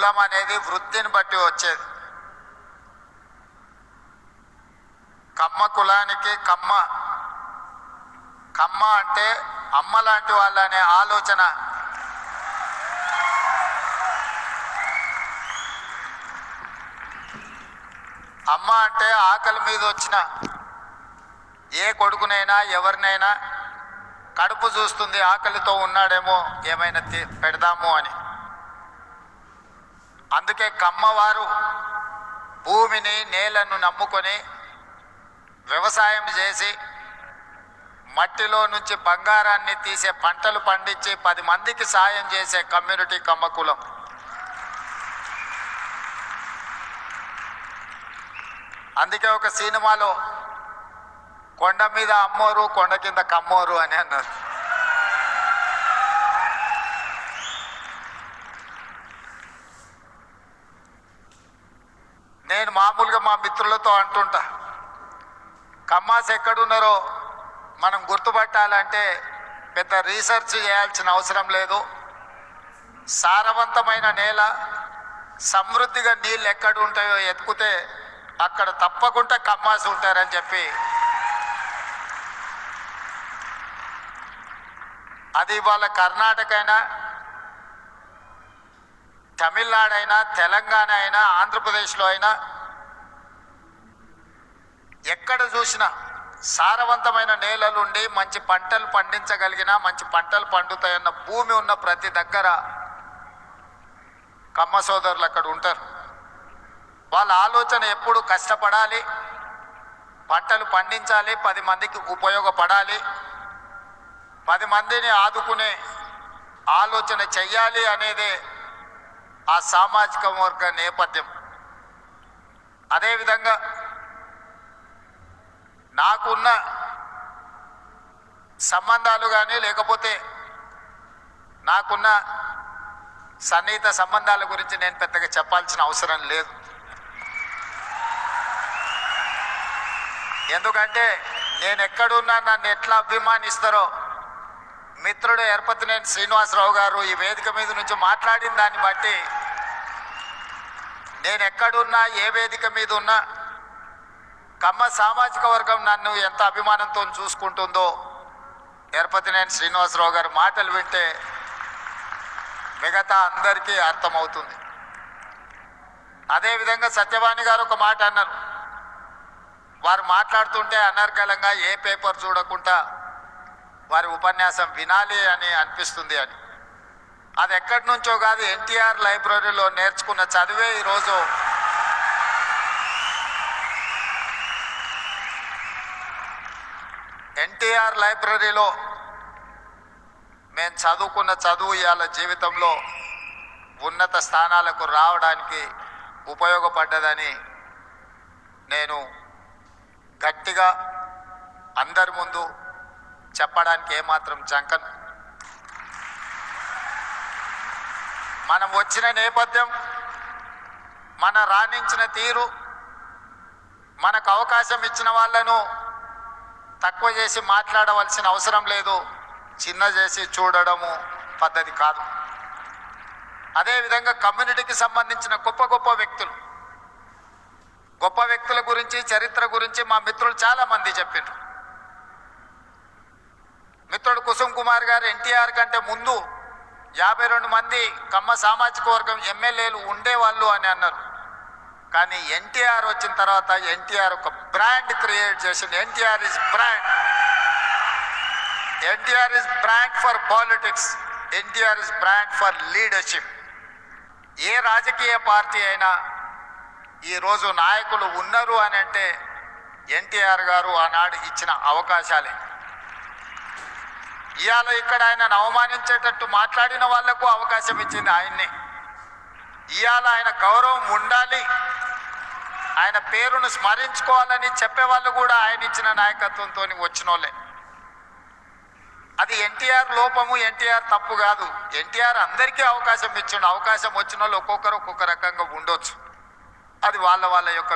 కులం అనేది వృత్తిని బట్టి వచ్చేది. కమ్మ కులానికి కమ్మ. కమ్మ అంటే అమ్మ లాంటి వాళ్ళనే ఆలోచన. అమ్మ అంటే ఆకలి మీద వచ్చిన. ఏ కొడుకునైనా ఎవరినైనా కడుపు చూస్తుంది ఆకలితో ఉన్నాడేమో ఏమైనా పెడదాము అని. అందుకే కమ్మవారు భూమిని నేలను నమ్ముకొని వ్యవసాయం చేసి మట్టిలో నుంచి బంగారాన్ని తీసే పంటలు పండించి పది మందికి సాయం చేసే కమ్యూనిటీ కమ్మకులం. అందుకే ఒక సినిమాలో కొండ మీద అమ్మోరు కొండ కింద కమ్మోరు అని అన్నారు నేను మామూలుగా మా మిత్రులతో అంటుంటా కమ్మాస్ ఎక్కడున్నారో మనం గుర్తుపట్టాలంటే పెద్ద రీసెర్చ్ చేయాల్సిన అవసరం లేదు. సారవంతమైన నేల సమృద్ధిగా నీళ్ళు ఎక్కడ ఉంటాయో ఎత్తుకుతే అక్కడ తప్పకుండా కమ్మాసి ఉంటారని చెప్పి. అది వాళ్ళ కర్ణాటక అయినా తమిళనాడు అయినా తెలంగాణ అయినా ఆంధ్రప్రదేశ్లో అయినా ఎక్కడ చూసినా సారవంతమైన నేలలుండి మంచి పంటలు పండించగలిగిన మంచి పంటలు పండుతాయన్న భూమి ఉన్న ప్రతి దగ్గర కమ్మ సోదరులు అక్కడ ఉంటారు. వాళ్ళ ఆలోచన ఎప్పుడు కష్టపడాలి పంటలు పండించాలి పది మందికి ఉపయోగపడాలి పది మందిని ఆదుకునే ఆలోచన చెయ్యాలి అనేదే ఆ సామాజిక వర్గ నేపథ్యం. అదేవిధంగా నాకున్న సంబంధాలు కానీ లేకపోతే నాకున్న సన్నిహిత సంబంధాల గురించి నేను పెద్దగా చెప్పాల్సిన అవసరం లేదు. ఎందుకంటే నేను ఎక్కడున్నా నన్ను ఎట్లా అభిమానిస్తారో మిత్రుడు ఏర్పతినేని శ్రీనివాసరావు గారు ఈ వేదిక మీద నుంచి మాట్లాడిన దాన్ని బట్టి నేను ఎక్కడున్నా ఏ వేదిక మీద ఉన్నా కమ్మ సామాజిక వర్గం నన్ను ఎంత అభిమానంతో చూసుకుంటుందో. ఎరపతినేని శ్రీనివాసరావు గారి మాటలు వింటే మిగతా అందరికీ అర్థమవుతుంది. అదేవిధంగా సత్యవాణి గారు ఒక మాట అన్నారు. వారు మాట్లాడుతుంటే అనర్గళంగా ఏ పేపర్ చూడకుండా వారి ఉపన్యాసం వినాలి అని అనిపిస్తుంది అని. అది ఎక్కడి నుంచో కాదు ఎన్టీఆర్ లైబ్రరీలో నేర్చుకున్న చదివే ఈరోజు ఎన్టీఆర్ లైబ్రరీలో మేము చదువుకున్న చదువు ఇవాళ జీవితంలో ఉన్నత స్థానాలకు రావడానికి ఉపయోగపడ్డదని నేను గట్టిగా అందరి ముందు చెప్పడానికి ఏమాత్రం చంకను మనం వచ్చిన నేపథ్యం మన రాణించిన తీరు మనకు అవకాశం ఇచ్చిన వాళ్ళను తక్కువ చేసి మాట్లాడవలసిన అవసరం లేదు. చిన్న చేసి చూడడము పద్ధతి కాదు. అదేవిధంగా కమ్యూనిటీకి సంబంధించిన గొప్ప గొప్ప వ్యక్తులు. గొప్ప వ్యక్తుల గురించి చరిత్ర గురించి మా మిత్రులు చాలామంది చెప్పిండ్రు మిత్రుడు కుసుమ్ కుమార్ గారు ఎన్టీఆర్ కంటే ముందు యాభై రెండు మంది కమ్మ సామాజిక వర్గం ఎమ్మెల్యేలు ఉండేవాళ్ళు అని అన్నారు. కానీ ఎన్టీఆర్ వచ్చిన తర్వాత ఎన్టీఆర్ ఒక బ్రాండ్ క్రియేట్ చేసింది. NTR is brand. NTR is brand for politics. NTR is brand for leadership. ఏ రాజకీయ పార్టీ అయినా ఈరోజు నాయకులు ఉన్నారు అని అంటే ఎన్టీఆర్ గారు ఆనాడు ఇచ్చిన అవకాశాలే. ఇవాళ ఇక్కడ ఆయనను అవమానించేటట్టు మాట్లాడిన వాళ్ళకు అవకాశం ఇచ్చింది ఆయన్ని. ఇవాళ ఆయన గౌరవం ఉండాలి. ఆయన పేరును స్మరించుకోవాలని చెప్పేవాళ్ళు కూడా ఆయన ఇచ్చిన నాయకత్వంతో వచ్చిన అది ఎన్టీఆర్ లోపము ఎన్టీఆర్ తప్పు కాదు. ఎన్టీఆర్ అందరికీ అవకాశం ఇచ్చిండు. అవకాశం వచ్చిన వాళ్ళు ఒక్కొక్కరు ఒక్కొక్క రకంగా ఉండొచ్చు. అది వాళ్ళ వాళ్ళ యొక్క